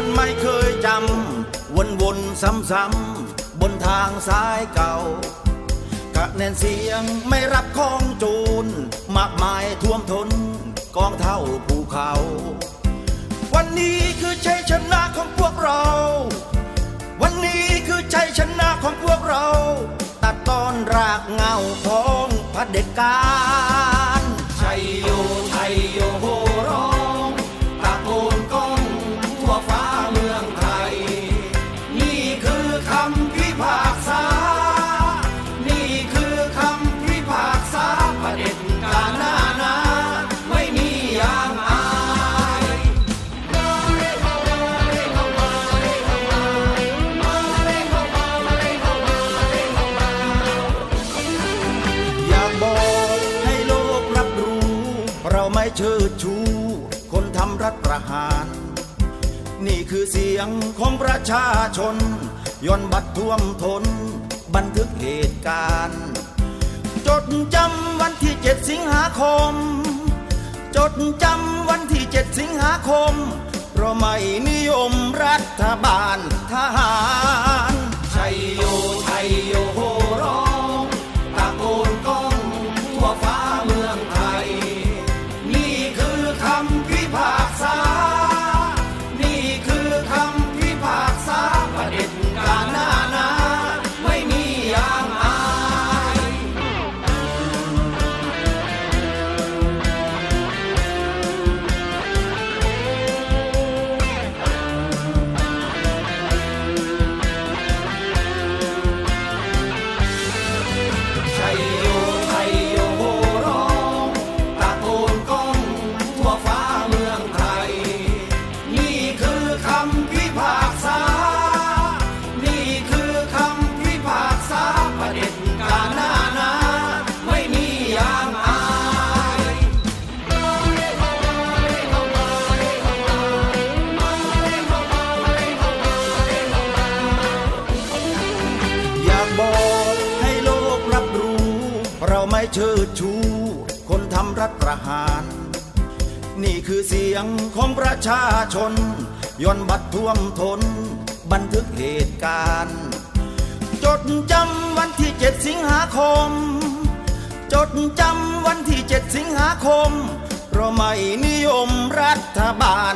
มันไม่เคยจำวนวนซ้ำๆบนทางสายเก่ากะแนนเสียงไม่รับของจูน มากมายท่วมทนกองเท่าภูเขา วันนี้คือชัยชนะของพวกเรา วันนี้คือชัยชนะของพวกเรา ตัดตอนรากเงาของพระเด็จการ เชิดชู คนทำรัฐประหาร นี่คือเสียงของประชาชนย่อนบัตรท่วมทน บันทึกเหตุการณ์ จดจำวันที่ 7 สิงหาคม จดจำวันที่ 7 สิงหาคม เพราะไม่นิยมรัฐบาลทหาร คือ เราไม่เชิดชู คนทำรัฐประหาร นี่คือเสียงของประชาชนย่อนบัตรท่วมทน บันทึกเหตุการณ์ จดจำวันที่7สิงหาคม จดจำวันที่7สิงหาคม เราไม่นิยมรัฐบาล